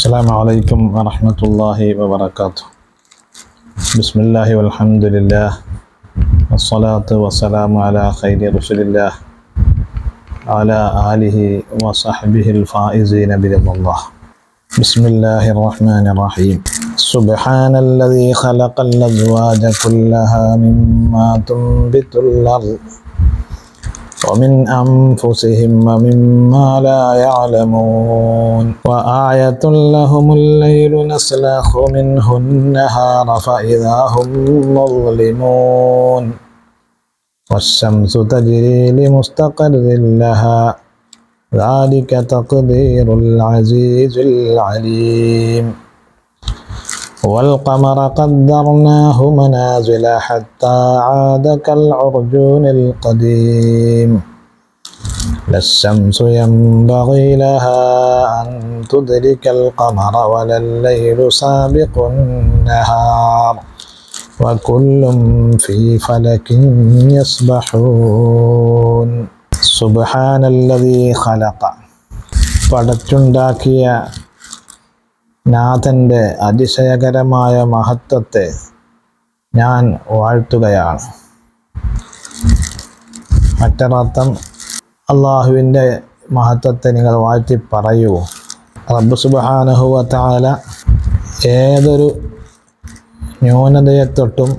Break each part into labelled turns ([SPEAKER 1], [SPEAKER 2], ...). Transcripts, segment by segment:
[SPEAKER 1] السلام عليكم ورحمة الله وبركاته. بسم الله والحمد لله والصلاة والسلام على خير رسول الله على آله وصحبه الفائزين برضا الله. بسم الله الرحمن الرحيم. سبحان الذي خلق الأزواج كلها مما تنبت الأرض ومن أنفسهم ومما لا يعلمون وآية لهم الليل نسلخ منه النهار فإذا هم مظلمون والشمس تجري لمستقر لها ذلك تقدير العزيز العليم والقمر قدرناه منازل حتى عاد كالعرجون القديم لا الشمس ينبغي لها أن تدرك القمر ولا الليل سابق النهار وكل في فلك يسبحون سبحان الذي خلق പടച്ചുണ്ടാക്കിയ നാഥന്റെ അതിശയകരമായ മഹത്വത്തെ ഞാൻ വാഴ്ത്തുകയാണ്. മറ്റൊരർത്ഥം അള്ളാഹുവിന്റെ മഹത്വത്തെ നിങ്ങൾ വാഴ്ത്തി പറയൂ. റബ്ബ് സുബാനഹുവ ഏതൊരു ന്യൂനതയെ തൊട്ടും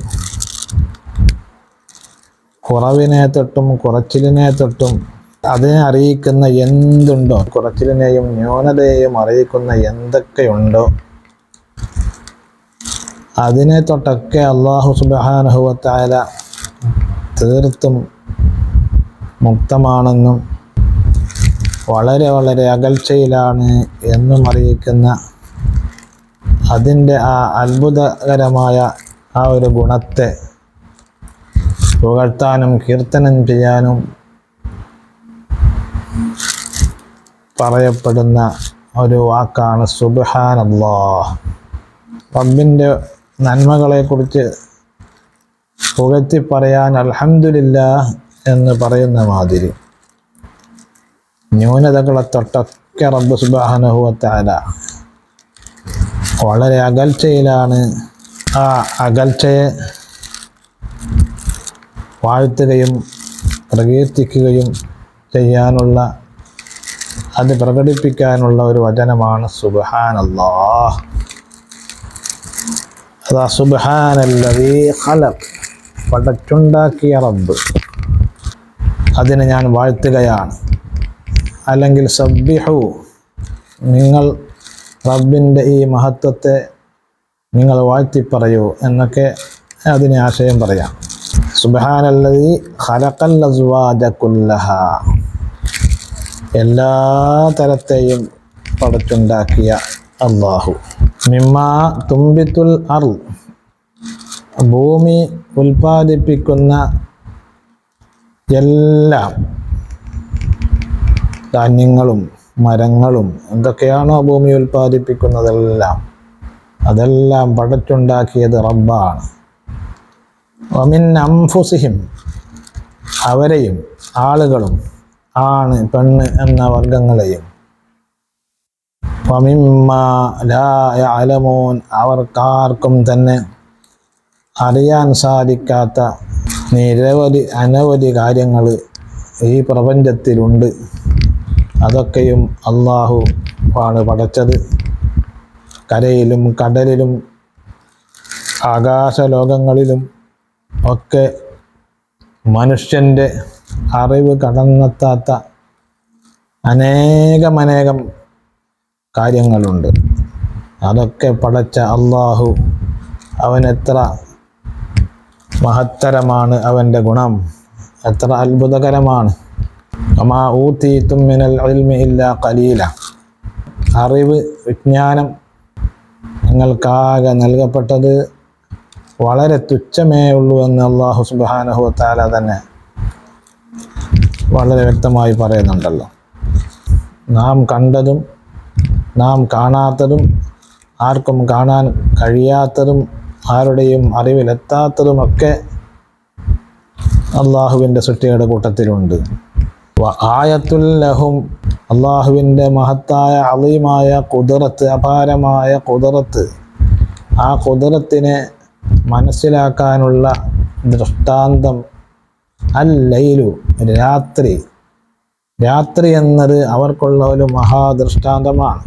[SPEAKER 1] കുറവിനെ തൊട്ടും കുറച്ചിലിനെ തൊട്ടും അതിനെ അറിയിക്കുന്ന എന്തുണ്ടോ? കുറച്ചിലിനെയും ന്യൂനതയെയും അറിയിക്കുന്ന എന്തൊക്കെയുണ്ടോ? അതിനെ തൊട്ടൊക്കെ അള്ളാഹു സുബാനുഭവത്തായ തീർത്തും മുക്തമാണെന്നും വളരെ വളരെ അകൽച്ചയിലാണ് എന്നും അറിയിക്കുന്ന അതിന്റെ ആ അത്ഭുതകരമായ ആ ഒരു ഗുണത്തെ പുകഴ്ത്താനും കീർത്തനം ചെയ്യാനും പറയപ്പെടുന്ന ഒരു വാക്കാണ് സുബഹാൻ അള്ളാഹ് റബ്ബിന്റെ നന്മകളെക്കുറിച്ച് പുകഴ്ത്തി പറയാൻ അലഹമില്ല എന്ന് പറയുന്ന മാതിരി ന്യൂനതകളെ തൊട്ടൊക്കെ റബ്ബ് സുബാനുഭവത്താല വളരെ അകൽച്ചയിലാണ്. ആ അകൽച്ചയെ വാഴ്ത്തുകയും പ്രകീർത്തിക്കുകയും ചെയ്യാനുള്ള അത് പ്രകടിപ്പിക്കാനുള്ള ഒരു വചനമാണ് സുബഹാൻ അല്ലാഹ് അതാ ഖലഖ് പടച്ചുണ്ടാക്കിയ റബ്ബ്. അതിനെ ഞാൻ വാഴ്ത്തുകയാണ്. അല്ലെങ്കിൽ സബ്ബിഹു നിങ്ങൾ റബ്ബിന്റെ ഈ മഹത്വത്തെ നിങ്ങൾ വാഴ്ത്തി പറയൂ എന്നൊക്കെ അതിന് ആശയം പറയാം. സുബഹാനല്ലതീ ഖലഖൽ അസ്വാജ എല്ലാ തരത്തെയും പടച്ചുണ്ടാക്കിയ അള്ളാഹു. മിമ്മാ തുമ്പിത്തുൽ അർ ഭൂമി ഉൽപ്പാദിപ്പിക്കുന്ന എല്ലാം ധാന്യങ്ങളും മരങ്ങളും എന്തൊക്കെയാണോ ഭൂമി ഉൽപ്പാദിപ്പിക്കുന്നതെല്ലാം അതെല്ലാം പടച്ചുണ്ടാക്കിയത് റബ്ബാണ്. ഒമിൻ അംഫുസിഹിം അവരെയും ആളുകളും ആണ് പെണ്ണ് എന്ന വർഗങ്ങളെയും അലമോൻ അവർക്കാർക്കും തന്നെ അറിയാൻ സാധിക്കാത്ത നിരവധി അനവധി കാര്യങ്ങൾ ഈ പ്രപഞ്ചത്തിലുണ്ട്. അതൊക്കെയും അള്ളാഹു ആണ് പടച്ചത്. കരയിലും കടലിലും ആകാശലോകങ്ങളിലും ഒക്കെ മനുഷ്യന്റെ അറിവ് കടന്നെത്താത്ത അനേകമനേകം കാര്യങ്ങളുണ്ട്. അതൊക്കെ പടച്ച അള്ളാഹു അവൻ എത്ര മഹത്തരമാണ് അവന്റെ ഗുണം എത്ര അത്ഭുതകരമാണ്. അമാ ഊത്തി തുമ്മിനൽ അൽമി കലീല അറിവ് വിജ്ഞാനം നിങ്ങൾക്കാകെ നൽകപ്പെട്ടത് വളരെ തുച്ഛമേ ഉള്ളൂ എന്ന് അള്ളാഹു സുബാനഹു താല തന്നെ വളരെ വ്യക്തമായി പറയുന്നുണ്ടല്ലോ. നാം കണ്ടതും നാം കാണാത്തതും ആർക്കും കാണാൻ കഴിയാത്തതും ആരുടെയും അറിവിലെത്താത്തതുമൊക്കെ അള്ളാഹുവിന്റെ സൃഷ്ടിയുടെ കൂട്ടത്തിലുണ്ട്. ആയത്തുൽ ലഹും അള്ളാഹുവിന്റെ മഹത്തായ അളീമായ കുതിരത്ത് അപാരമായ കുതിരത്ത് ആ കുതിരത്തിനെ മനസ്സിലാക്കാനുള്ള ദൃഷ്ടാന്തം അല്ലയിലു രാത്രി. രാത്രി എന്നത് അവർക്കുള്ള ഒരു മഹാദൃഷ്ടാന്തമാണ്.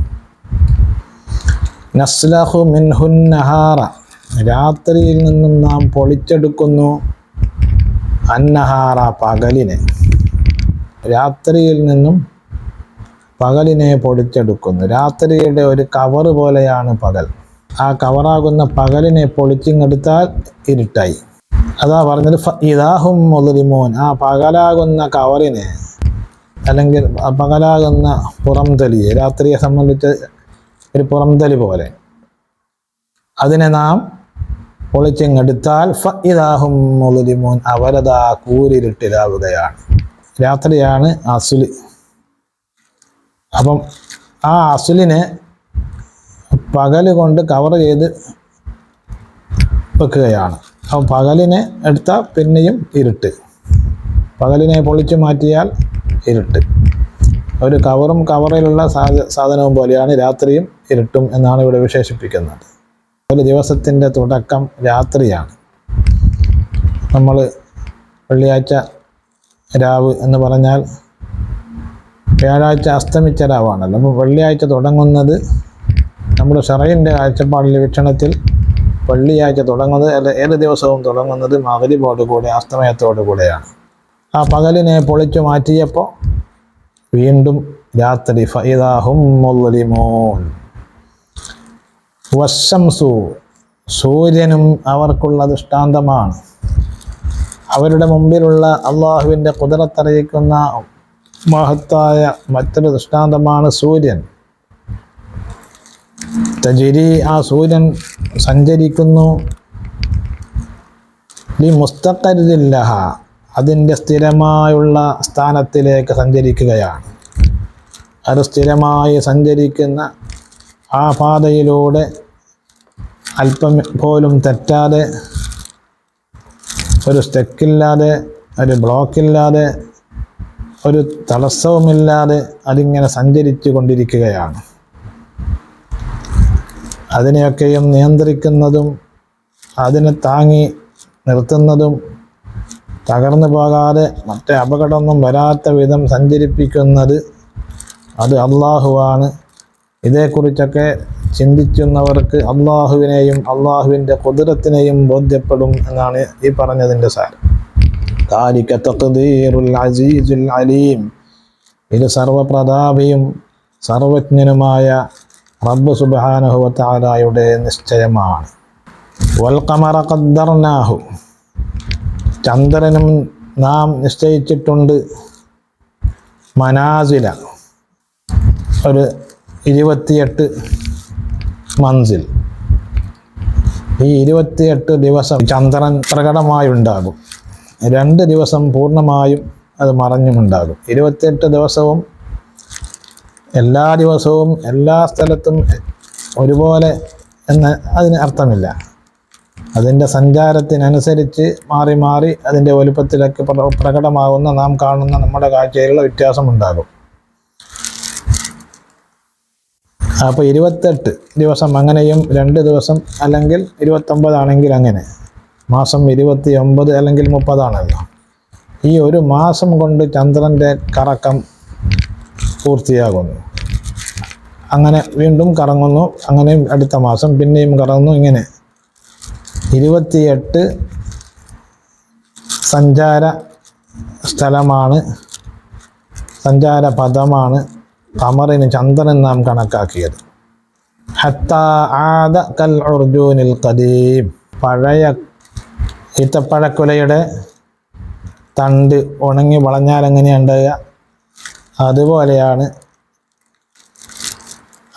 [SPEAKER 1] നസ്ലഹു മിൻഹുൻ നഹാറ രാത്രിയിൽ നിന്നും നാം പൊളിച്ചെടുക്കുന്നു അന്നഹാറ പകലിനെ. രാത്രിയിൽ നിന്നും പകലിനെ പൊളിച്ചെടുക്കുന്നു. രാത്രിയുടെ ഒരു കവർ പോലെയാണ് പകൽ. ആ കവറാകുന്ന പകലിനെ പൊളിച്ചിങ്ങെടുത്താൽ ഇരുട്ടായി. അതാ പറഞ്ഞത് ഇദാഹും മുതലിമോൻ ആ പകലാകുന്ന കവറിനെ അല്ലെങ്കിൽ പകലാകുന്ന പുറംതലിയെ രാത്രിയെ സംബന്ധിച്ച് ഒരു പുറംതലി പോലെ അതിനെ നാം പൊളിച്ചിങ്ങെടുത്താൽ ഫ ഇദാഹും മുതലിമോൻ അവരതാ കൂരിരുട്ടിലാവുകയാണ്. രാത്രിയാണ് അസുൽ. അപ്പം ആ അസുലിനെ പകൽ കൊണ്ട് കവർ ചെയ്ത് വെക്കുകയാണ്. അപ്പം പകലിനെ എടുത്താൽ പിന്നെയും ഇരുട്ട്. പകലിനെ പൊളിച്ചു മാറ്റിയാൽ ഇരുട്ട്. ഒരു കവറും കവറിലുള്ള സാധ- സാധനവും പോലെയാണ് രാത്രിയും ഇരുട്ടും എന്നാണ് ഇവിടെ വിശേഷിപ്പിക്കുന്നത്. ഒരു ദിവസത്തിന്റെ തുടക്കം രാത്രിയാണ്. നമ്മൾ വെള്ളിയാഴ്ച രാവ് എന്ന് പറഞ്ഞാൽ വ്യാഴാഴ്ച അസ്തമിച്ച രാവാണല്ലോ. അപ്പോൾ വെള്ളിയാഴ്ച തുടങ്ങുന്നത് നമ്മുടെ ഷറയിന്റെ കാഴ്ചപ്പാടിലെ വീക്ഷണത്തിൽ വെള്ളിയാഴ്ച തുടങ്ങുന്നത് അല്ല ഏത് ദിവസവും തുടങ്ങുന്നത് മകരിബോട് കൂടെ അസ്തമയത്തോടു കൂടെയാണ്. ആ പകലിനെ പൊളിച്ചു മാറ്റിയപ്പോൾ വീണ്ടും രാത്രി ഫൈദാഹും മുള്ളിമോൻ വശംസു സൂര്യനും അവർക്കുള്ള ദൃഷ്ടാന്തമാണ്. അവരുടെ മുമ്പിലുള്ള അള്ളാഹുവിന്റെ കുതിരത്തറിയിക്കുന്ന മഹത്തായ മറ്റൊരു ദൃഷ്ടാന്തമാണ് സൂര്യൻ. തജിരി ആ സൂര്യൻ സഞ്ചരിക്കുന്നു. ലി മുസ്തഖരില്ലഹ അതിന്റെ സ്ഥിരമായുള്ള സ്ഥാനത്തിലേക്ക് സഞ്ചരിക്കുകയാണ്. അത് സ്ഥിരമായി സഞ്ചരിക്കുന്ന ആ പാതയിലൂടെ അല്പം പോലും തെറ്റാതെ ഒരു സ്റ്റെക്കില്ലാതെ ഒരു ബ്ലോക്കില്ലാതെ ഒരു തടസ്സവുമില്ലാതെ അതിങ്ങനെ സഞ്ചരിച്ചു കൊണ്ടിരിക്കുകയാണ്. അതിനെയൊക്കെയും നിയന്ത്രിക്കുന്നതും അതിനെ താങ്ങി നിർത്തുന്നതും തകർന്നു പോകാതെ മറ്റേ അപകടമൊന്നും വരാത്ത വിധം സഞ്ചരിപ്പിക്കുന്നത് അത് അള്ളാഹുവാണ്. ഇതേക്കുറിച്ചൊക്കെ ചിന്തിക്കുന്നവർക്ക് അള്ളാഹുവിനെയും അള്ളാഹുവിന്റെ കുതിരത്തിനെയും ബോധ്യപ്പെടും എന്നാണ് ഈ പറഞ്ഞതിന്റെ സാരം. താരിക തഖ്ദീറുൽ അസീസുൽ അലീം. ഇത് സർവപ്രതാപിയും സർവജ്ഞനുമായ റബ്ബ് സുബ്ഹാനഹു വതആലയുടെ നിശ്ചയമാണ്. വൽ ഖമറ ഖദ്ദർനാഹു. ചന്ദ്രനും നാം നിശ്ചയിച്ചിട്ടുണ്ട് മനാസില. ഒരു ഇരുപത്തിയെട്ട് മൻസിൽ. ഈ ഇരുപത്തിയെട്ട് ദിവസം ചന്ദ്രൻ പ്രകടമായി ഉണ്ടാകും രണ്ട് ദിവസം പൂർണമായും അത് മറഞ്ഞുമുണ്ടാകും. ഇരുപത്തിയെട്ട് ദിവസവും എല്ലാ ദിവസവും എല്ലാ സ്ഥലത്തും ഒരുപോലെ എന്ന് അതിന് അർത്ഥമില്ല. അതിന്റെ സഞ്ചാരത്തിനനുസരിച്ച് മാറി മാറി അതിന്റെ വലുപ്പത്തിലൊക്കെ പ്ര- പ്രകടമാകുന്ന നാം കാണുന്ന നമ്മുടെ കാഴ്ചയിലുള്ള വ്യത്യാസമുണ്ടാകും. അപ്പോൾ ഇരുപത്തെട്ട് ദിവസം അങ്ങനെയും രണ്ട് ദിവസം അല്ലെങ്കിൽ ഇരുപത്തൊമ്പതാണെങ്കിൽ അങ്ങനെ. മാസം ഇരുപത്തി ഒമ്പത് അല്ലെങ്കിൽ മുപ്പതാണല്ലോ. ഈ ഒരു മാസം കൊണ്ട് ചന്ദ്രന്റെ കറക്കം പൂർത്തിയാകുന്നു. അങ്ങനെ വീണ്ടും കറങ്ങുന്നു. അങ്ങനെയും അടുത്ത മാസം പിന്നെയും കറങ്ങുന്നു. ഇങ്ങനെ ഇരുപത്തിയെട്ട് സഞ്ചാര സ്ഥലമാണ്. സഞ്ചാര പദമാണ് കമറിന് ചന്ദ്രൻ നാം കണക്കാക്കിയത്. ഹത്ത ആദ കൽ ഉർജൂനിൽ കദീം പഴയ ഈത്തപ്പഴക്കുലയുടെ തണ്ട് ഉണങ്ങി വളഞ്ഞാൽ എങ്ങനെയുണ്ടാകുക അതുപോലെയാണ്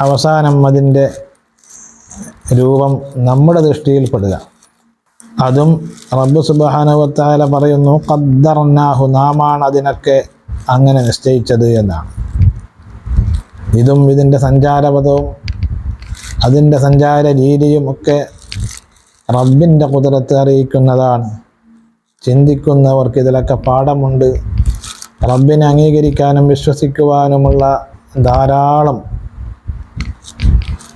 [SPEAKER 1] അവസാനം അതിന്റെ രൂപം നമ്മുടെ ദൃഷ്ടിയിൽപ്പെടുക. അതും റബ്ബ് സുബാനുവത്താല പറയുന്നു ഖദ്ദർനാഹു നാമാണ് അതിനൊക്കെ അങ്ങനെ നിശ്ചയിച്ചത് എന്നാണ്. ഇതും ഇതിന്റെ സഞ്ചാരപഥവും അതിന്റെ സഞ്ചാര രീതിയും ഒക്കെ റബ്ബിന്റെ കുതിരത്ത് അറിയിക്കുന്നതാണ്. ചിന്തിക്കുന്നവർക്ക് ഇതിലൊക്കെ പാഠമുണ്ട്. റബ്ബിനെ അംഗീകരിക്കാനും വിശ്വസിക്കുവാനുമുള്ള ധാരാളം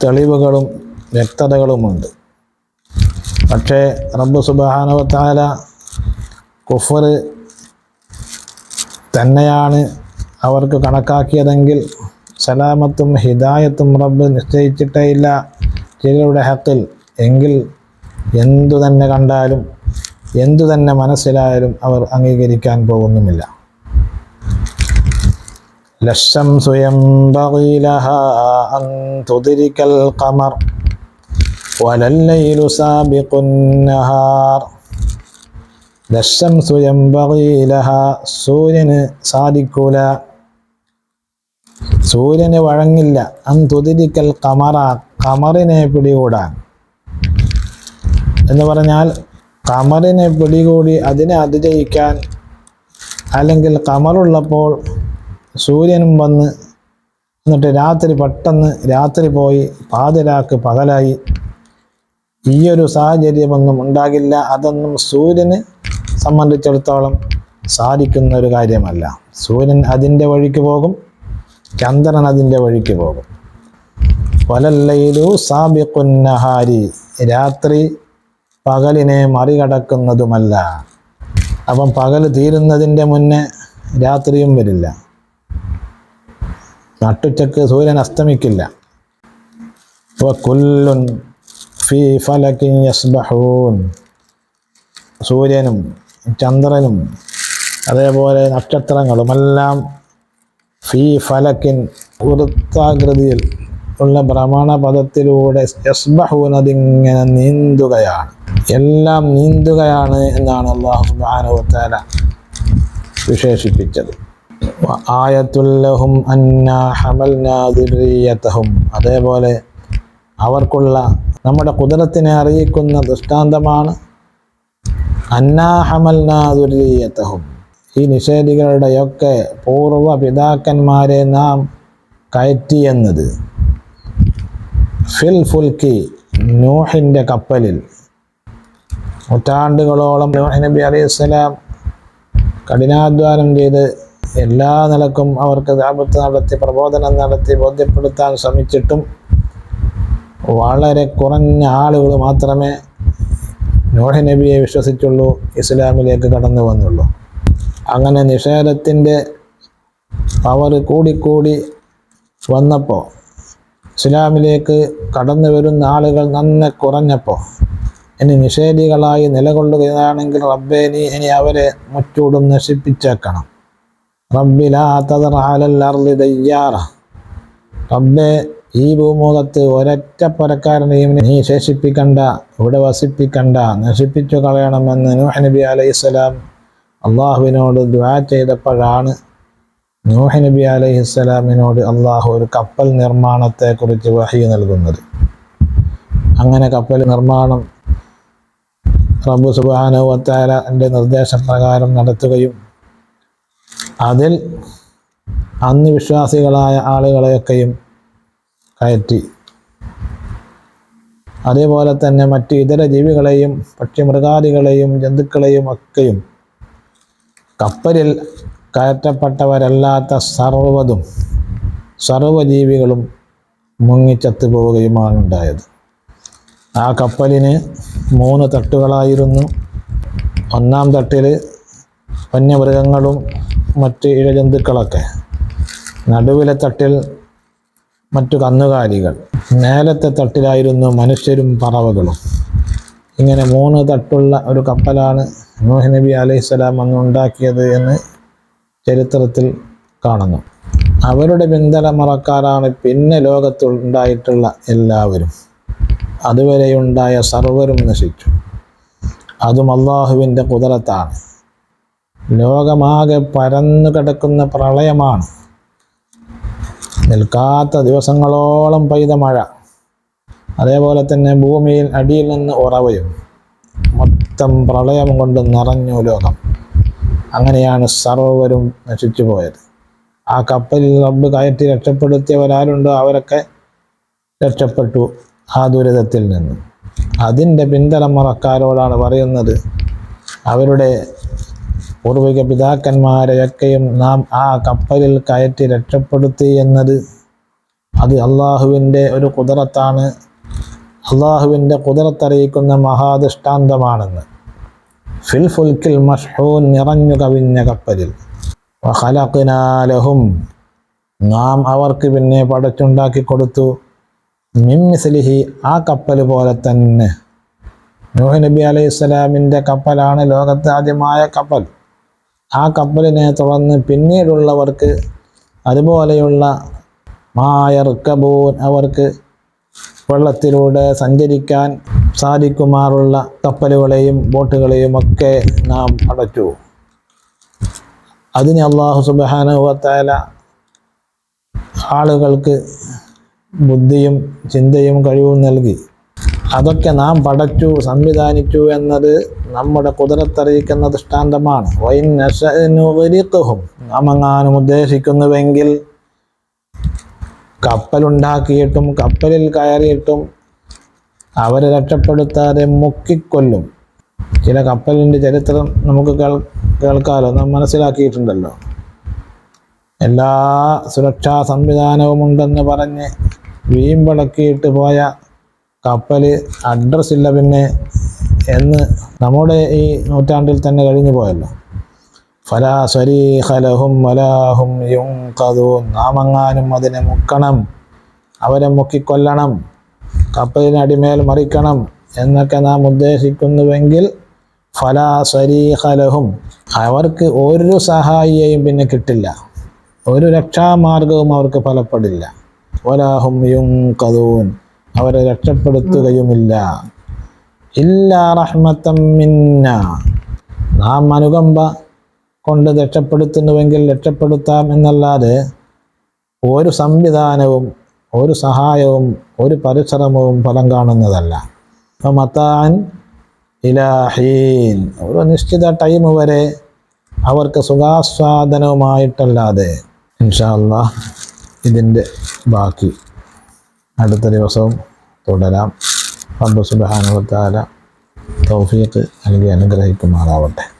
[SPEAKER 1] തെളിവുകളും വ്യക്തതകളുമുണ്ട്. പക്ഷേ റബ്ബ് സുബാനുവത്താല കുഫർ തന്നെയാണ് അവർക്ക് കണക്കാക്കിയതെങ്കിൽ സലാമത്തും ഹിദായത്തും റബ്ബ് നിശ്ചയിച്ചിട്ടേ ഇല്ല ചിലരുടെ ഹത്തിൽ എങ്കിൽ എന്തു തന്നെ കണ്ടാലും എന്തു തന്നെ മനസ്സിലായാലും അവർ അംഗീകരിക്കാൻ പോകുന്നുമില്ല. للشمس ينبغي لها أن تدرك القمر ولا الليل سابق النهار للشمس ينبغي لها സൂര്യന് സാധിക്കൂല സൂര്യന് വഴങ്ങില്ല അൻ തുതിരിക്കൽ കമറ കമറിനെ പിടികൂടാൻ എന്ന് പറഞ്ഞാൽ കമറിനെ പിടികൂടി അതിനെ അതിജയിക്കാൻ അല്ലെങ്കിൽ കമറുള്ളപ്പോൾ സൂര്യനും വന്ന് എന്നിട്ട് രാത്രി പെട്ടെന്ന് രാത്രി പോയി പാതിരാക്ക് പകലായി. ഈ ഒരു സാഹചര്യമൊന്നും ഉണ്ടാകില്ല. അതൊന്നും സൂര്യന് സംബന്ധിച്ചിടത്തോളം സാധിക്കുന്ന ഒരു കാര്യമല്ല. സൂര്യൻ അതിന്റെ വഴിക്ക് പോകും ചന്ദ്രൻ അതിന്റെ വഴിക്ക് പോകും. വലല്ലയിലു സാബിക്കുന്നഹാരി രാത്രി പകലിനെ മറികടക്കുന്നതുമല്ല. അപ്പം പകൽ തീരുന്നതിന്റെ മുന്നേ രാത്രിയും വരില്ല. നട്ടുച്ചക്ക് സൂര്യൻ അസ്തമിക്കില്ല. വകുല്ലുൻ ഫീ ഫലക്കിൻ യസ്ബഹൂൻ. സൂര്യനും ചന്ദ്രനും അതേപോലെ നക്ഷത്രങ്ങളുമെല്ലാം ഫി ഫലക്കിൻ വൃത്താകൃതിയിൽ ഉള്ള ഭ്രമണപഥത്തിലൂടെ യസ്ബഹൂൻ അതിങ്ങനെ നീന്തുകയാണ്. എല്ലാം നീന്തുകയാണ് എന്നാണ് അള്ളാഹു സുബ്ഹാനഹു വിശേഷിപ്പിച്ചത്. അന്ന അതേപോലെ അവർക്കുള്ള നമ്മുടെ കുതിരത്തിനെ അറിയിക്കുന്ന ദൃഷ്ടാന്തമാണ് ദുർരിയത്തഹും. ഈ നിഷേധികളുടെയൊക്കെ പൂർവ പിതാക്കന്മാരെ നാം കയറ്റിയെന്നത് ഫിൽ ഫുൽക്കി നൂഹിന്റെ കപ്പലിൽ. നൂറ്റാണ്ടുകളോളം നൂഹ് നബി അലൈഹിസ്സലാം കഠിനാധ്വാനം ചെയ്ത് എല്ലാ നിലക്കും അവർക്ക് ദാപത്ത് നടത്തി പ്രബോധനം നടത്തി ബോധ്യപ്പെടുത്താൻ ശ്രമിച്ചിട്ടും വളരെ കുറഞ്ഞ ആളുകൾ മാത്രമേ നോഹ നബിയെ വിശ്വസിച്ചുള്ളൂ ഇസ്ലാമിലേക്ക് കടന്നു വന്നുള്ളൂ. അങ്ങനെ നിഷേധത്തിന്റെ പവർ കൂടിക്കൂടി വന്നപ്പോൾ ഇസ്ലാമിലേക്ക് കടന്നു വരുന്ന ആളുകൾ നന്നെ കുറഞ്ഞപ്പോൾ ഇനി നിഷേധികളായി നിലകൊള്ളുകയാണെങ്കിൽ റബ്ബേ നീ ഇനി അവരെ മുറ്റൂടും നശിപ്പിച്ചേക്കണം. അർളി ദയ്യാറ. റബ്ബെ ഈ ഭൂമുഖത്ത് ഒരൊറ്റ പുരക്കാരനെയും നീ ശേഷിപ്പിക്കണ്ട ഇവിടെ വസിപ്പിക്കണ്ട നശിപ്പിച്ചു കളയണമെന്ന് നൂഹ് നബി അലൈഹിസ്സലാം അള്ളാഹുവിനോട് ദ്വാ ചെയ്തപ്പോഴാണ് നൂഹ് നബി അലൈഹിസ്സലാമിനോട് അള്ളാഹു ഒരു കപ്പൽ നിർമ്മാണത്തെക്കുറിച്ച് വഹി നൽകുന്നത്. അങ്ങനെ കപ്പൽ നിർമ്മാണം റബ്ബു സുബാനുവത്താരന്റെ നിർദ്ദേശപ്രകാരം നടത്തുകയും അതിൽ അന്ന് വിശ്വാസികളായ ആളുകളെയൊക്കെയും കയറ്റി. അതേപോലെ തന്നെ മറ്റ് ഇതര ജീവികളെയും പക്ഷിമൃഗാദികളെയും ജന്തുക്കളെയും ഒക്കെയും കപ്പലിൽ കയറ്റപ്പെട്ടവരല്ലാത്ത സർവതും സർവജീവികളും മുങ്ങിച്ചത്തു പോവുകയുമാണ് ഉണ്ടായത് ആ കപ്പലിന് മൂന്ന് തട്ടുകളായിരുന്നു. ഒന്നാം തട്ടിൽ വന്യമൃഗങ്ങളും മറ്റ് ഇഴജന്തുക്കളൊക്കെ. നടുവിലെ തട്ടിൽ മറ്റു കന്നുകാലികൾ. മേലത്തെ തട്ടിലായിരുന്നു മനുഷ്യരും പറവകളും. ഇങ്ങനെ മൂന്ന് തട്ടുള്ള ഒരു കപ്പലാണ് നൂഹ് നബി അലൈഹിസ്സലാം അന്ന് ഉണ്ടാക്കിയത് എന്ന് ചരിത്രത്തിൽ കാണുന്നു. അവരുടെ പിന്തലമുറക്കാരാണ് പിന്നെ ലോകത്ത് ഉണ്ടായിട്ടുള്ള എല്ലാവരും. അതുവരെയുണ്ടായ സർവരും നശിച്ചു. അതും അള്ളാഹുവിന്റെ കുതിരത്താണ്. ലോകമാകെ പരന്നു കിടക്കുന്ന പ്രളയമാണ്. നിൽക്കാത്ത ദിവസങ്ങളോളം പെയ്ത മഴ. അതേപോലെ തന്നെ ഭൂമിയിൽ അടിയിൽ നിന്ന് ഉറവയും. മൊത്തം പ്രളയം കൊണ്ട് നിറഞ്ഞു ലോകം. അങ്ങനെയാണ് സർവരും നശിച്ചു പോയത്. ആ കപ്പലിൽ റബ്ബ് കയറ്റി രക്ഷപ്പെടുത്തിയവരാരുണ്ടോ? അവരൊക്കെ രക്ഷപ്പെട്ടു ആ ദുരിതത്തിൽ നിന്ന്. അതിന്റെ പിന്തലമുറക്കാരോടാണ് പറയുന്നത്. അവരുടെ പൂർവിക പിതാക്കന്മാരെയൊക്കെയും നാം ആ കപ്പലിൽ കയറ്റി രക്ഷപ്പെടുത്തി എന്നത് അത് അള്ളാഹുവിന്റെ ഒരു കുതിരത്താണ്. അള്ളാഹുവിന്റെ കുതിരത്തറിയിക്കുന്ന മഹാദൃഷ്ടാന്തമാണെന്ന്. ഫിൽ മഷ്ഹൂൻ നിറഞ്ഞു കവിഞ്ഞ കപ്പലിൽ. ഹലക്കിനാലഹും നാം അവർക്ക് പിന്നെ പടച്ചുണ്ടാക്കി കൊടുത്തു. മിമ്മിസ്ലിഹി ആ കപ്പൽ പോലെ തന്നെ. നൂഹ് നബി അലൈഹി സ്വലാമിന്റെ കപ്പലാണ് ലോകത്തെ ആദ്യമായ കപ്പൽ. ആ കപ്പലിനെ തുടർന്ന് പിന്നീടുള്ളവർക്ക് അതുപോലെയുള്ള മായർക്കബൂൻ അവർക്ക് വെള്ളത്തിലൂടെ സഞ്ചരിക്കാൻ സാധിക്കുമാറുള്ള കപ്പലുകളെയും ബോട്ടുകളെയും ഒക്കെ നാം അടച്ചു. അതിന് അള്ളാഹു സുബാനുവത്തായ ആളുകൾക്ക് ബുദ്ധിയും ചിന്തയും കഴിവും നൽകി. അതൊക്കെ നാം പടച്ചു സംവിധാനിച്ചു എന്നത് നമ്മുടെ കുതിരത്തറിയിക്കുന്ന ദൃഷ്ടാന്തമാണ്. അമങ്ങാനും ഉദ്ദേശിക്കുന്നുവെങ്കിൽ കപ്പലുണ്ടാക്കിയിട്ടും കപ്പലിൽ കയറിയിട്ടും അവരെ രക്ഷപ്പെടുത്താതെ മുക്കിക്കൊല്ലും. ചില കപ്പലിന്റെ ചരിത്രം നമുക്ക് കേൾ കേൾക്കാമല്ലോ നാം മനസ്സിലാക്കിയിട്ടുണ്ടല്ലോ. എല്ലാ സുരക്ഷാ സംവിധാനവും ഉണ്ടെന്ന് പറഞ്ഞ് വീമ്പളക്കിയിട്ട് പോയ കപ്പൽ അഡ്രസ് ഇല്ല പിന്നെ എന്ന് നമ്മുടെ ഈ നൂറ്റാണ്ടിൽ തന്നെ കഴിഞ്ഞു പോയല്ലോ. ഫലാ മലാഹും വലാഹും യുങ്കദൂൻ നാമങ്ങാനും അതിനെ മുക്കണം. അവരെ മുക്കിക്കൊല്ലണം. കപ്പലിനടിമേൽ മറിക്കണം എന്നൊക്കെ നാം ഉദ്ദേശിക്കുന്നുവെങ്കിൽ ഫലാ സ്വരീഖലഹും അവർക്ക് ഒരു സഹായിയെയും പിന്നെ കിട്ടില്ല. ഒരു രക്ഷാമാർഗവും അവർക്ക് ഫലപ്പെടില്ല. വലാഹും യുങ്കദൂൻ അവരെ രക്ഷപ്പെടുത്തുകയുമില്ല. ഇല്ലാ റഹ്മത്തം നാം അനുകമ്പ കൊണ്ട് രക്ഷപ്പെടുത്തുന്നുവെങ്കിൽ രക്ഷപ്പെടുത്താം എന്നല്ലാതെ ഒരു സംവിധാനവും ഒരു സഹായവും ഒരു പരിശ്രമവും ഫലം കാണുന്നതല്ല. അപ്പോൾ മത്താൻ ഇലാഹീൻ ഒരു നിശ്ചിത ടൈം വരെ അവർക്ക് സുഖാസ്വാദനവുമായിട്ടല്ലാതെ ഇൻഷാല്ല ഇതിന്റെ ബാക്കി അടുത്ത ദിവസവും തുടരാം. റബ്ബ് തആല തൗഫീഖ് നൽകി അനുഗ്രഹിക്കുമാറാവട്ടെ.